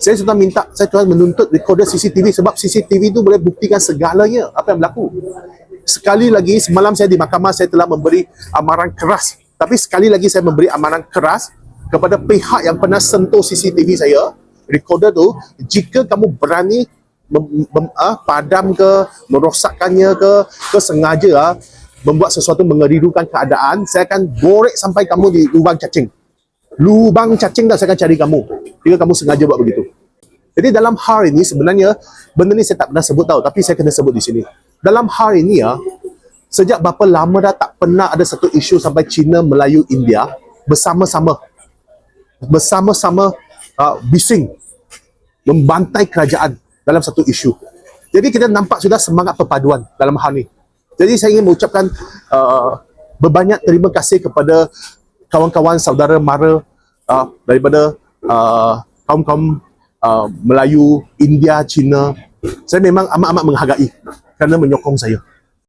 Saya sudah minta, saya tuan menuntut recorder CCTV sebab CCTV itu boleh buktikan segalanya apa yang berlaku. Sekali lagi semalam saya di mahkamah saya telah memberi amaran keras. Tapi sekali lagi saya memberi amaran keras kepada pihak yang pernah sentuh CCTV saya, recorder tu, jika kamu berani mem, mem, ah, padam ke, merosakkannya ke, ke sengaja ah, membuat sesuatu mengerirukan keadaan, saya akan gorek sampai kamu di lubang cacing. Lubang cacing dah saya akan cari kamu. Jika kamu sengaja buat begitu. Jadi dalam hal ini sebenarnya benda ni saya tak pernah sebut tahu tapi saya kena sebut di sini. Dalam hal ini ya, sejak berapa lama dah tak pernah ada satu isu sampai China, Melayu, India bersama-sama bersama-sama uh, bising membantai kerajaan dalam satu isu. Jadi kita nampak sudah semangat perpaduan dalam hal ini. Jadi saya ingin mengucapkan uh, berbanyak terima kasih kepada kawan-kawan saudara mara uh, daripada uh, kaum-kaum uh, Melayu, India, Cina. Saya memang amat-amat menghargai kerana menyokong saya.